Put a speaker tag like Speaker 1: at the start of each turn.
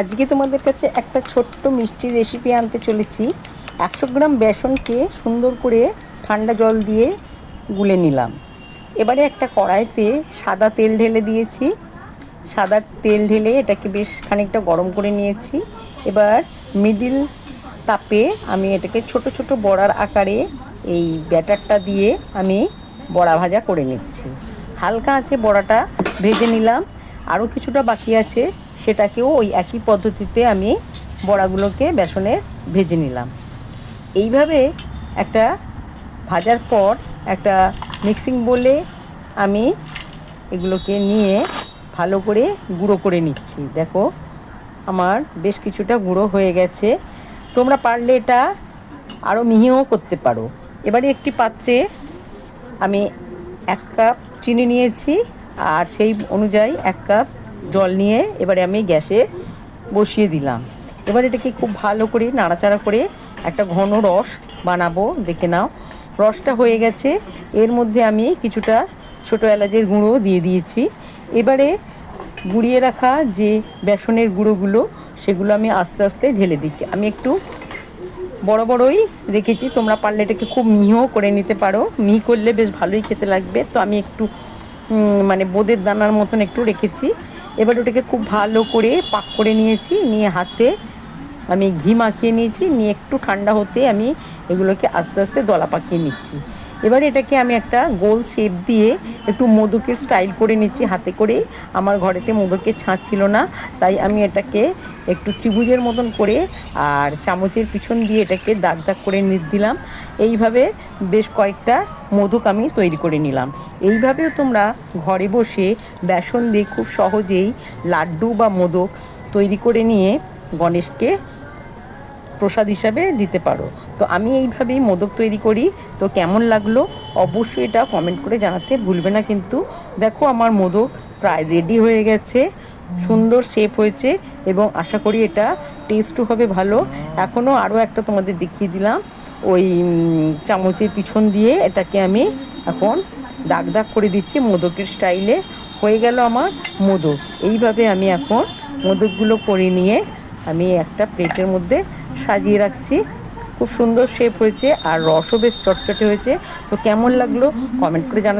Speaker 1: আজকে তোমাদের কাছে একটা ছোট্ট মিষ্টি রেসিপি আনতে চলেছি। একশো গ্রাম বেসনকে সুন্দর করে ঠান্ডা জল দিয়ে গুলে নিলাম। এবারে একটা কড়াইতে সাদা তেল ঢেলে দিয়েছি। সাদা তেল ঢেলে এটাকে বেশ খানিকটা গরম করে নিয়েছি। এবার মিডিল তাপে আমি এটাকে ছোট ছোট বড়ার আকারে এই ব্যাটারটা দিয়ে আমি বড়া ভাজা করে নিচ্ছি। হালকা আছে বড়াটা, ভেজে নিলাম। আরও কিছুটা বাকি আছে। সেটাকেও ওই একই পদ্ধতিতে আমি বড়াগুলোকে বেসনে ভেজে নিলাম। এইভাবে একটা ভাজার পর একটা মিক্সিং বলে আমি এগুলোকে নিয়ে ভালো করে গুঁড়ো করে নিচ্ছি। দেখো, আমার বেশ কিছুটা গুঁড়ো হয়ে গেছে। তোমরা পারলে এটা আরও মিহিও করতে পারো। এবারে একটি পাত্রে আমি এক কাপ চিনি নিয়েছি, আর সেই অনুযায়ী এক কাপ জল নিয়ে এবারে আমি গ্যাসে বসিয়ে দিলাম। এবার এটাকে খুব ভালো করে নাড়াচাড়া করে একটা ঘন রস বানাবো, দেখে নাও। রসটা হয়ে গেছে। এর মধ্যে আমি কিছুটা ছোটো এলাচের গুঁড়ো দিয়ে দিয়েছি। এবারে গুঁড়িয়ে রাখা যে বেসনের গুঁড়োগুলো, সেগুলো আমি আস্তে আস্তে ঢেলে দিচ্ছি। আমি একটু বড় বড়ই রেখেছি, তোমরা পারলে এটাকে খুব মিহিও করে নিতে পারো। মিহি করলে বেশ ভালোই খেতে লাগবে। তো আমি একটু মানে বোদের দানার মতন একটু রেখেছি। এবার ওটাকে খুব ভালো করে পাক করে নিয়েছি, নিয়ে হাতে আমি ঘি মাখিয়ে নিয়েছি, নিয়ে একটু ঠান্ডা হতে আমি এগুলোকে আস্তে আস্তে দলা পাকিয়ে নিচ্ছি। এবার এটাকে আমি একটা গোল শেপ দিয়ে একটু মোদকের স্টাইল করে নিচ্ছি, হাতে করে আমার ঘরেতে মোদকের ছাঁচ ছিল না, তাই আমি এটাকে একটু ত্রিভুজের মতন করে আর চামচের পিছন দিয়ে এটাকে দাগ দাগ করে নিয়ে দিলাম। এইভাবে বেশ কয়েকটা মোদক আমি তৈরি করে নিলাম। এইভাবেও তোমরা ঘরে বসে বেসন দিয়ে খুব সহজেই লাড্ডু বা মোদক তৈরি করে নিয়ে গণেশকে প্রসাদ হিসাবে দিতে পারো। তো আমি এইভাবেই মোদক তৈরি করি। তো কেমন লাগল অবশ্যই এটা কমেন্ট করে জানাতে ভুলবে না কিন্তু দেখো আমার মোদক প্রায় রেডি হয়ে গেছে, সুন্দর শেপ হয়েছে এবং আশা করি এটা টেস্টও হবে ভালো। এখনও আরও একটা তোমাদের দেখিয়ে দিলাম। ওই চামচের পিছন দিয়ে এটাকে আমি এখন দাগ দাগ করে দিচ্ছি মোদকের স্টাইলে। হয়ে গেল আমার মোদক। এইভাবে আমি এখন মোদকগুলো করে নিয়ে আমি একটা প্লেটের মধ্যে সাজিয়ে রাখছি। খুব সুন্দর শেপ হয়েছে আর রসও বেশ চটচটে হয়েছে। তো কেমন লাগল? কমেন্ট করে জানাতে